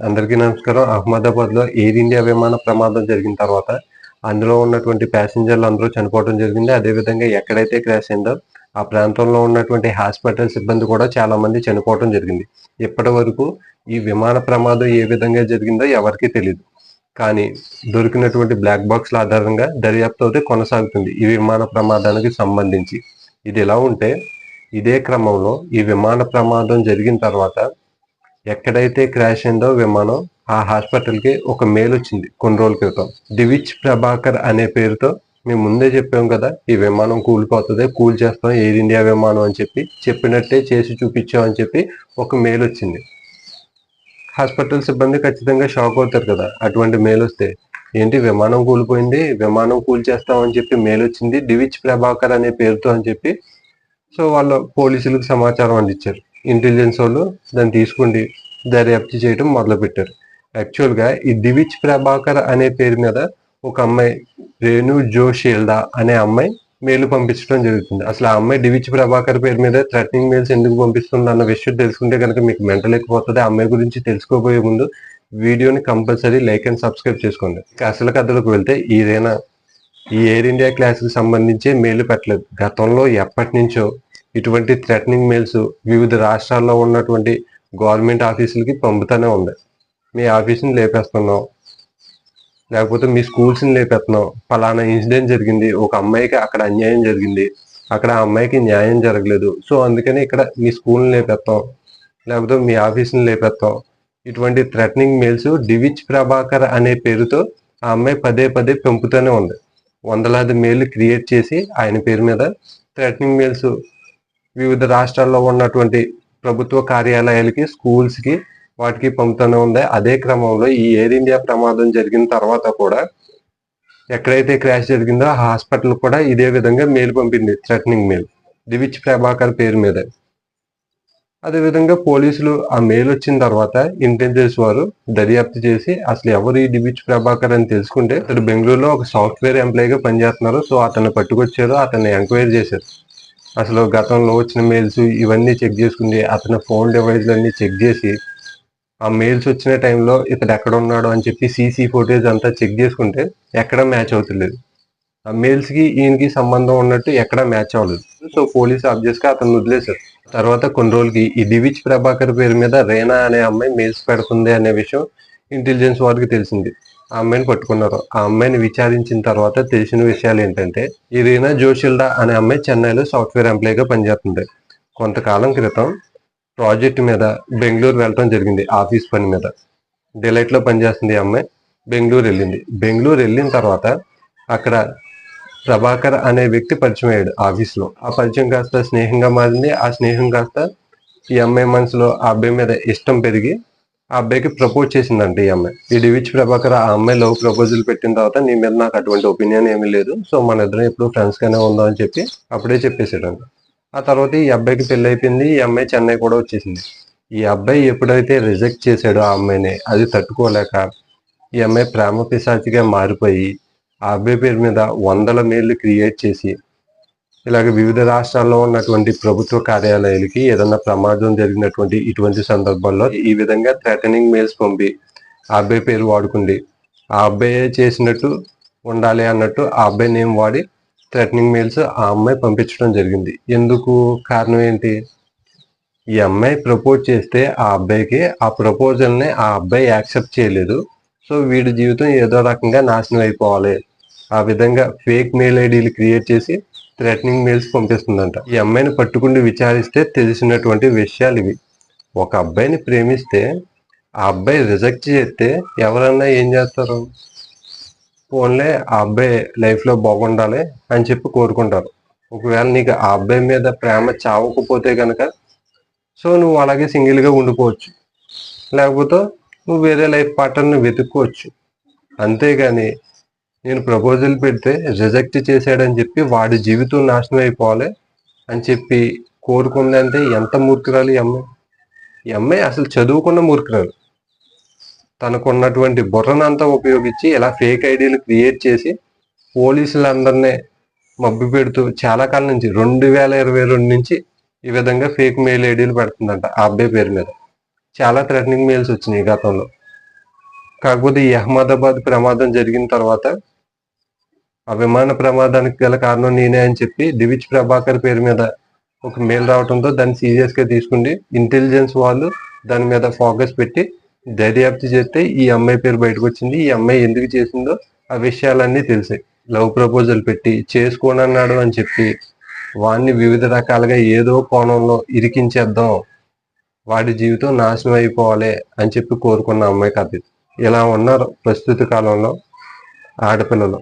అందరికీ నమస్కారం. అహ్మదాబాద్లో ఎయిర్ ఇండియా విమాన ప్రమాదం జరిగిన తర్వాత అందులో ఉన్నటువంటి ప్యాసింజర్లు అందరూ చనిపోవడం జరిగింది. అదేవిధంగా ఎక్కడైతే క్రాష్ అయిందో ఆ ప్రాంతంలో ఉన్నటువంటి హాస్పిటల్ సిబ్బంది కూడా చాలా మంది చనిపోవడం జరిగింది. ఇప్పటి వరకు ఈ విమాన ప్రమాదం ఏ విధంగా జరిగిందో ఎవరికీ తెలియదు కానీ దొరికినటువంటి బ్లాక్ బాక్స్ల ఆధారంగా దర్యాప్తు అయితే కొనసాగుతుంది ఈ విమాన ప్రమాదానికి సంబంధించి. ఇది ఎలా ఉంటే ఇదే క్రమంలో ఈ విమాన ప్రమాదం జరిగిన తర్వాత ఎక్కడైతే క్రాష్ అయిందో విమానం ఆ హాస్పిటల్కి ఒక మెయిల్ వచ్చింది కొన్ని రోజుల క్రితం. దివిచ్ ప్రభాకర్ అనే పేరుతో మేము ముందే చెప్పాం కదా ఈ విమానం కూలిపోతుంది కూల్ చేస్తాం ఎయిర్ ఇండియా విమానం అని చెప్పి చెప్పినట్టే చేసి చూపించాం అని చెప్పి ఒక మెయిల్ వచ్చింది. హాస్పిటల్ సిబ్బంది ఖచ్చితంగా షాక్ అవుతారు కదా అటువంటి మెయిల్ వస్తే. ఏంటి విమానం కూలిపోయింది విమానం కూల్ చేస్తాం అని చెప్పి మెయిల్ వచ్చింది డివిచ్ ప్రభాకర్ అనే పేరుతో అని చెప్పి. సో వాళ్ళు పోలీసులకు సమాచారం అందించారు. ఇంటెలిజెన్స్ వాళ్ళు దాన్ని తీసుకుండి దర్యాప్తు చేయడం మొదలుపెట్టారు. యాక్చువల్గా ఈ దివిచ్ ప్రభాకర్ అనే పేరు మీద ఒక అమ్మాయి రేణు జోషేల్డా అనే అమ్మాయి మెయిల్ పంపించడం జరుగుతుంది. అసలు ఆ అమ్మాయి డివిచ్ ప్రభాకర్ పేరు మీద థ్రెటనింగ్ మెయిల్స్ ఎందుకు పంపిస్తుంది అన్న విషయం తెలుసుకుంటే కనుక మీకు మెంటల్ ఎక్కిపోతుంది ఆ అమ్మాయి గురించి తెలుసుకోబోయే ముందు వీడియోని కంపల్సరీ లైక్ అండ్ సబ్స్క్రైబ్ చేసుకోండి. ఇక అసలు కథలకు వెళ్తే ఏదైనా ఈ ఎయిర్ ఇండియా క్లాస్కి సంబంధించి మెయిల్ పెట్టలేదు. గతంలో ఎప్పటి నుంచో ఇటువంటి థ్రెటనింగ్ మెయిల్స్ వివిధ రాష్ట్రాల్లో ఉన్నటువంటి గవర్నమెంట్ ఆఫీసులకి పంపుతూనే ఉంది. మీ ఆఫీస్ని లేపేస్తున్నాం. లేకపోతే మీ స్కూల్స్ని లేపేస్తున్నాం. ఫలానా ఇన్సిడెంట్ జరిగింది. ఒక అమ్మాయికి అక్కడ అన్యాయం జరిగింది. అక్కడ ఆ అమ్మాయికి న్యాయం జరగలేదు. సో అందుకని ఇక్కడ మీ స్కూల్ని లేపేస్తాం. లేకపోతే మీ ఆఫీస్ని లేపేస్తాం. ఇటువంటి థ్రెటనింగ్ మెయిల్స్ డివిచ్ ప్రభాకర్ అనే పేరుతో ఆ అమ్మాయి పదే పదే పంపుతూనే ఉంది. వందలాది మెయిల్ క్రియేట్ చేసి ఆయన పేరు మీద థ్రెటనింగ్ మెయిల్స్ వివిధ రాష్ట్రాల్లో ఉన్నటువంటి ప్రభుత్వ కార్యాలయాలకి స్కూల్స్కి వాటికి పంపుతూనే ఉంది అదే క్రమంలో ఈ ఎయిర్ ఇండియా ప్రమాదం జరిగిన తర్వాత కూడా ఎక్కడైతే క్రాష్ జరిగిందో ఆ హాస్పిటల్ కూడా ఇదే విధంగా మెయిల్ పంపింది థ్రెటనింగ్ మెయిల్ దివిచ్ ప్రభాకర్ పేరు మీద. అదేవిధంగా పోలీసులు ఆ మెయిల్ వచ్చిన తర్వాత ఇంటెలిజెన్స్ వారు దర్యాప్తు చేసి అసలు ఎవరు ఈ డివిచ్ ప్రభాకర్ అని తెలుసుకుంటే అతడు బెంగళూరులో ఒక సాఫ్ట్వేర్ ఎంప్లాయీగా పనిచేస్తున్నారు. సో అతన్ని పట్టుకొచ్చారు అతన్ని ఎంక్వైరీ చేశారు. అసలు గతంలో వచ్చిన మెయిల్స్ ఇవన్నీ చెక్ చేసుకుంది అతని ఫోన్ డివైస్లు అన్నీ చెక్ చేసి ఆ మెయిల్స్ వచ్చిన టైంలో ఇతడు ఎక్కడ ఉన్నాడు అని చెప్పి సీసీ ఫోటేజ్ అంతా చెక్ చేసుకుంటే ఎక్కడ మ్యాచ్ అవుతలేదు. ఆ మెయిల్స్కి ఈయనకి సంబంధం ఉన్నట్టు ఎక్కడ మ్యాచ్ అవ్వలేదు. సో పోలీస్ ఆబ్జెక్ట్స్ అతను వదిలేశారు. తర్వాత కొన్ని రోజులకి ఈ దివిచ్ ప్రభాకర్ పేరు మీద రేనా అనే అమ్మాయి మెయిల్స్ పెడుతుంది అనే విషయం ఇంటెలిజెన్స్ వారికి తెలిసింది. ఆ అమ్మాయిని పట్టుకున్నారు. ఆ అమ్మాయిని విచారించిన తర్వాత తెలిసిన విషయాలు ఏంటంటే ఇరీనా జోషిల్డా అనే అమ్మాయి చెన్నైలో సాఫ్ట్వేర్ ఎంప్లాయీగా పనిచేస్తుంది. కొంతకాలం క్రితం ప్రాజెక్ట్ మీద బెంగళూరు వెళ్ళటం జరిగింది ఆఫీస్ పని మీద. డిలైట్లో పనిచేస్తుంది ఈ అమ్మాయి బెంగళూరు వెళ్ళింది. బెంగళూరు వెళ్ళిన తర్వాత అక్కడ ప్రభాకర్ అనే వ్యక్తి పరిచయం అయ్యాడు ఆఫీస్లో. ఆ పరిచయం కాస్త స్నేహంగా మారింది. ఆ స్నేహం కాస్త ఈ అమ్మాయి మనసులో ఆ అబ్బాయి మీద ఇష్టం పెరిగి ఆ అబ్బాయికి ప్రపోజ్ చేసిందండి ఈ అమ్మాయి. ఈ డివిచ్ ప్రభాకర్ ఆ అమ్మాయి లవ్ ప్రపోజల్ పెట్టిన తర్వాత నీ మీద నాకు అటువంటి ఒపీనియన్ ఏమీ లేదు. సో మన ఇద్దరం ఎప్పుడు ఫ్రెండ్స్ గానే ఉందాం అని చెప్పి అప్పుడే చెప్పేసాడంట ఆ తర్వాత ఈ అబ్బాయికి పెళ్ళి అయిపోయింది. ఈ అమ్మాయి చెన్నై కూడా వచ్చేసింది. ఈ అబ్బాయి ఎప్పుడైతే రిజెక్ట్ చేశాడో ఆ అమ్మాయిని అది తట్టుకోలేక ఈ అమ్మాయి ప్రేమ పిశాచిగా మారిపోయి ఆ అబ్బాయి పేరు మీద వందల మెయిల్లు క్రియేట్ చేసి ఇలాగ వివిధ రాష్ట్రాల్లో ఉన్నటువంటి ప్రభుత్వ కార్యాలయాలకి ఏదన్నా ప్రమాదం జరిగినటువంటి ఇటువంటి సందర్భాల్లో ఈ విధంగా థ్రెటనింగ్ మెయిల్స్ పంపి ఆ అబ్బాయి పేరు వాడుకుంది ఆ అబ్బాయి చేసినట్టు ఉండాలి అన్నట్టు ఆ అబ్బాయి నేమ్ వాడి థ్రెటనింగ్ మెయిల్స్ ఆ అమ్మాయి పంపించడం జరిగింది. ఎందుకు? కారణం ఏంటి? ఈ అమ్మాయి ప్రపోజ్ చేస్తే ఆ అబ్బాయికి ఆ ప్రపోజల్ని ఆ అబ్బాయి యాక్సెప్ట్ చేయలేదు. సో వీడి జీవితం ఏదో రకంగా నాశనం అయిపోవాలి. ఆ విధంగా ఫేక్ మెయిల్ ఐడీలు క్రియేట్ చేసి థ్రెటనింగ్ మెయిల్స్ పంపిస్తుందంట. ఈ అమ్మాయిని పట్టుకుండి విచారిస్తే తెలిసినటువంటి విషయాలు ఇవి. ఒక అబ్బాయిని ప్రేమిస్తే ఆ అబ్బాయి రిజెక్ట్ చేస్తే ఎవరన్నా ఏం చేస్తారు? ఫోన్లే ఆ అబ్బాయి లైఫ్లో బాగుండాలి అని చెప్పి కోరుకుంటారు. ఒకవేళ నీకు ఆ అబ్బాయి మీద ప్రేమ చావకపోతే కనుక సో నువ్వు అలాగే సింగిల్గా ఉండిపోవచ్చు. లేకపోతే నువ్వు వేరే లైఫ్ పార్ట్నర్ని వెతుక్కోవచ్చు. అంతేగాని నేను ప్రపోజల్ పెడితే రిజెక్ట్ చేశాడని చెప్పి వాడి జీవితం నాశనం అయిపోవాలి అని చెప్పి కోరుకుందంటే ఎంత మూర్ఖురాలు ఈ అమ్మాయి? ఈ అమ్మాయి అసలు చదువుకున్న మూర్ఖురాలు. తనకున్నటువంటి బుర్రనంతా ఉపయోగించి ఇలా ఫేక్ ఐడీలు క్రియేట్ చేసి పోలీసులందరినీ మబ్బి పెడుతూ చాలా కాలం నుంచి రెండు వేల ఇరవై రెండు నుంచి ఈ విధంగా ఫేక్ మెయిల్ ఐడీలు పెడుతుందంట ఆ అబ్బాయి పేరు మీద. చాలా థ్రెటనింగ్ మెయిల్స్ వచ్చినాయి గతంలో. కాకపోతే ఈ అహ్మదాబాద్ ప్రమాదం జరిగిన తర్వాత ఆ విమాన ప్రమాదానికి గల కారణం నేనే అని చెప్పి దివిచ్ ప్రభాకర్ పేరు మీద ఒక మెయిల్ రావడంతో దాన్ని సీరియస్గా తీసుకుని ఇంటెలిజెన్స్ వాళ్ళు దాని మీద ఫోకస్ పెట్టి దర్యాప్తు చేస్తే ఈ అమ్మాయి పేరు బయటకు వచ్చింది. ఈ అమ్మాయి ఎందుకు చేసిందో ఆ విషయాలన్నీ తెలిసాయి. లవ్ ప్రపోజల్ పెట్టి చేసుకోనన్నాడు అని చెప్పి వాడిని వివిధ రకాలుగా ఏదో కోణంలో ఇరికించేద్దాం వాడి జీవితం నాశనం అయిపోవాలి అని చెప్పి కోరుకున్న అమ్మాయి కథ ఇలా ఉన్నారు ప్రస్తుత కాలంలో ఆడపిల్లలు?